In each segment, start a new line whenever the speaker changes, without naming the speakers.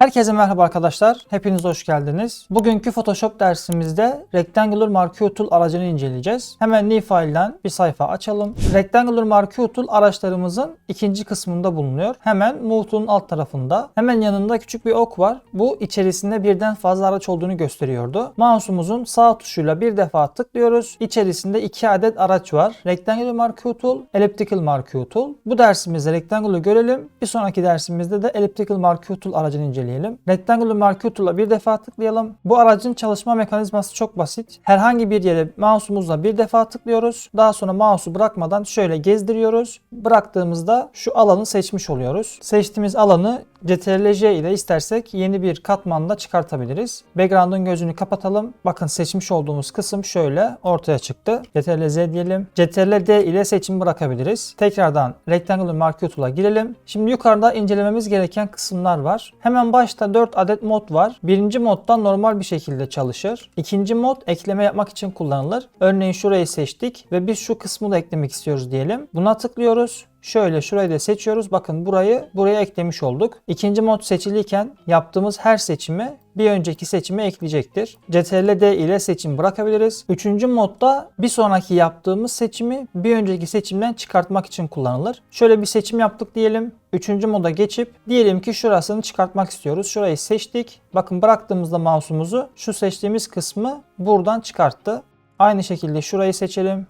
Herkese merhaba arkadaşlar. Hepiniz hoş geldiniz. Bugünkü Photoshop dersimizde Rectangular Marquee Tool aracını inceleyeceğiz. Hemen New File'den bir sayfa açalım. Rectangular Marquee Tool araçlarımızın ikinci kısmında bulunuyor. Hemen Move Tool'un alt tarafında. Hemen yanında küçük bir ok var. Bu içerisinde birden fazla araç olduğunu gösteriyordu. Mouse'umuzun sağ tuşuyla bir defa tıklıyoruz. İçerisinde iki adet araç var. Rectangular Marquee Tool, Elliptical Marquee Tool. Bu dersimizde Rectangular görelim. Bir sonraki dersimizde de Elliptical Marquee Tool aracını inceleyelim. Rectangular Marquee Tool'a bir defa tıklayalım. Bu aracın çalışma mekanizması çok basit. Herhangi bir yere mouse'umuzla bir defa tıklıyoruz. Daha sonra mouse'u bırakmadan şöyle gezdiriyoruz. Bıraktığımızda şu alanı seçmiş oluyoruz. Seçtiğimiz alanı Ctrl-J ile istersek yeni bir katmanda çıkartabiliriz. Background'un gözünü kapatalım. Bakın seçmiş olduğumuz kısım şöyle ortaya çıktı. Ctrl-Z diyelim. Ctrl-D ile seçim bırakabiliriz. Tekrardan Rectangular Marquee Tool'a girelim. Şimdi yukarıda incelememiz gereken kısımlar var. Hemen başta 4 adet mod var. Birinci modda normal bir şekilde çalışır. İkinci mod ekleme yapmak için kullanılır. Örneğin şurayı seçtik ve biz şu kısmı da eklemek istiyoruz diyelim. Buna tıklıyoruz. Şöyle şurayı da seçiyoruz. Bakın burayı buraya eklemiş olduk. İkinci mod seçiliyken yaptığımız her seçimi bir önceki seçime ekleyecektir. Ctrl-D ile seçim bırakabiliriz. Üçüncü modda bir sonraki yaptığımız seçimi bir önceki seçimden çıkartmak için kullanılır. Şöyle bir seçim yaptık diyelim. Üçüncü moda geçip diyelim ki şurasını çıkartmak istiyoruz. Şurayı seçtik. Bakın bıraktığımızda mouse'umuzu şu seçtiğimiz kısmı buradan çıkarttı. Aynı şekilde şurayı seçelim.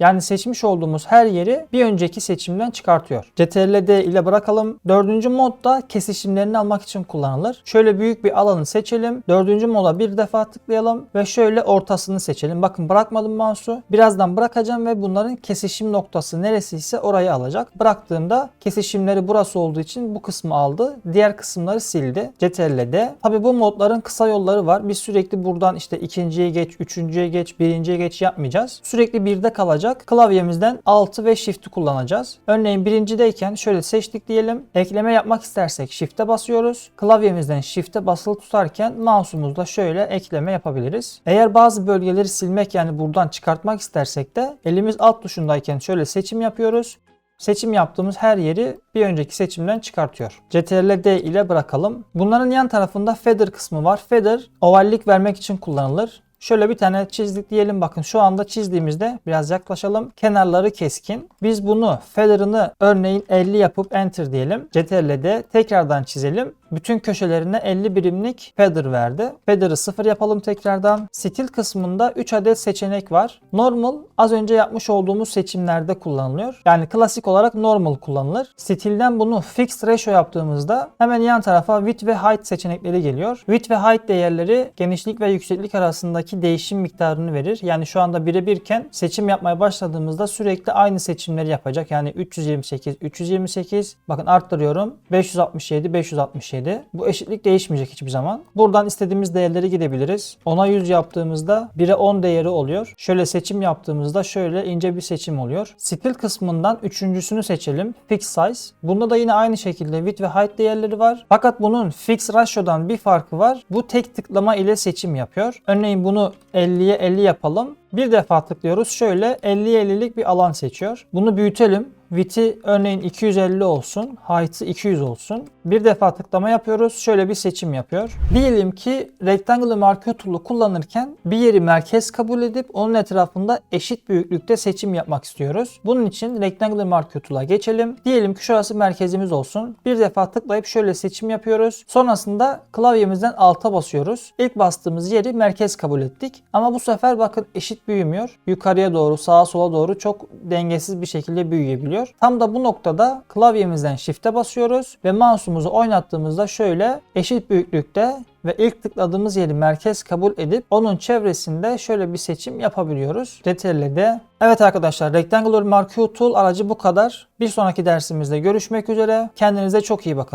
Yani seçmiş olduğumuz her yeri bir önceki seçimden çıkartıyor. Ctrl-D ile bırakalım. Dördüncü modda kesişimlerini almak için kullanılır. Şöyle büyük bir alanı seçelim. Dördüncü moda bir defa tıklayalım ve şöyle ortasını seçelim. Bakın bırakmadım mouse'u. Birazdan bırakacağım ve bunların kesişim noktası neresiyse orayı alacak. Bıraktığımda kesişimleri burası olduğu için bu kısmı aldı. Diğer kısımları sildi. Ctrl-D. Tabi bu modların kısa yolları var. Biz sürekli buradan işte ikinciye geç, üçüncüye geç, birinciye geç yapmayacağız. Sürekli birde kalacak olacak. Klavyemizden Alt'ı ve Shift'i kullanacağız. Örneğin birincideyken şöyle seçtik diyelim. Ekleme yapmak istersek Shift'e basıyoruz. Klavyemizden Shift'e basılı tutarken mouse'umuzla şöyle ekleme yapabiliriz. Eğer bazı bölgeleri silmek yani buradan çıkartmak istersek de elimiz alt tuşundayken şöyle seçim yapıyoruz. Seçim yaptığımız her yeri bir önceki seçimden çıkartıyor. Ctrl-D ile bırakalım. Bunların yan tarafında feather kısmı var. Feather ovallik vermek için kullanılır. Şöyle bir tane çizdik diyelim bakın şu anda çizdiğimizde biraz yaklaşalım. Kenarları keskin. Biz bunu feather'ını örneğin 50 yapıp enter diyelim. Ctrl-D tekrardan çizelim. Bütün köşelerine 50 birimlik feather verdi. Feather'ı 0 yapalım tekrardan. Stil kısmında 3 adet seçenek var. Normal az önce yapmış olduğumuz seçimlerde kullanılıyor. Yani klasik olarak normal kullanılır. Stilden bunu fixed ratio yaptığımızda hemen yan tarafa width ve height seçenekleri geliyor. Width ve height değerleri genişlik ve yükseklik arasındaki değişim miktarını verir. Yani şu anda birebirken seçim yapmaya başladığımızda sürekli aynı seçimleri yapacak. Yani 328, 328 bakın arttırıyorum. 567, 567 bu eşitlik değişmeyecek hiçbir zaman. Buradan istediğimiz değerleri gidebiliriz. 10'a 100 yaptığımızda 1'e 10 değeri oluyor. Şöyle seçim yaptığımızda şöyle ince bir seçim oluyor. Stil kısmından üçüncüsünü seçelim. Fix size. Bunda da yine aynı şekilde width ve height değerleri var. Fakat bunun fix ratio'dan bir farkı var. Bu tek tıklama ile seçim yapıyor. Örneğin bunu 50'ye 50 yapalım. Bir defa tıklıyoruz. Şöyle 50'ye 50'lik bir alan seçiyor. Bunu büyütelim. Width'i örneğin 250 olsun. Height'ı 200 olsun. Bir defa tıklama yapıyoruz. Şöyle bir seçim yapıyor. Diyelim ki Rectangular Marquee Tool'u kullanırken bir yeri merkez kabul edip onun etrafında eşit büyüklükte seçim yapmak istiyoruz. Bunun için Rectangular Marquee Tool'a geçelim. Diyelim ki şurası merkezimiz olsun. Bir defa tıklayıp şöyle seçim yapıyoruz. Sonrasında klavyemizden alta basıyoruz. İlk bastığımız yeri merkez kabul ettik. Ama bu sefer bakın eşit büyümüyor. Yukarıya doğru sağa sola doğru çok dengesiz bir şekilde büyüyebiliyor. Tam da bu noktada klavyemizden shift'e basıyoruz ve mouse'umuzu oynattığımızda şöyle eşit büyüklükte ve ilk tıkladığımız yeri merkez kabul edip onun çevresinde şöyle bir seçim yapabiliyoruz. Ctrl-D. Evet arkadaşlar Rectangular Marquee Tool aracı bu kadar. Bir sonraki dersimizde görüşmek üzere. Kendinize çok iyi bakın.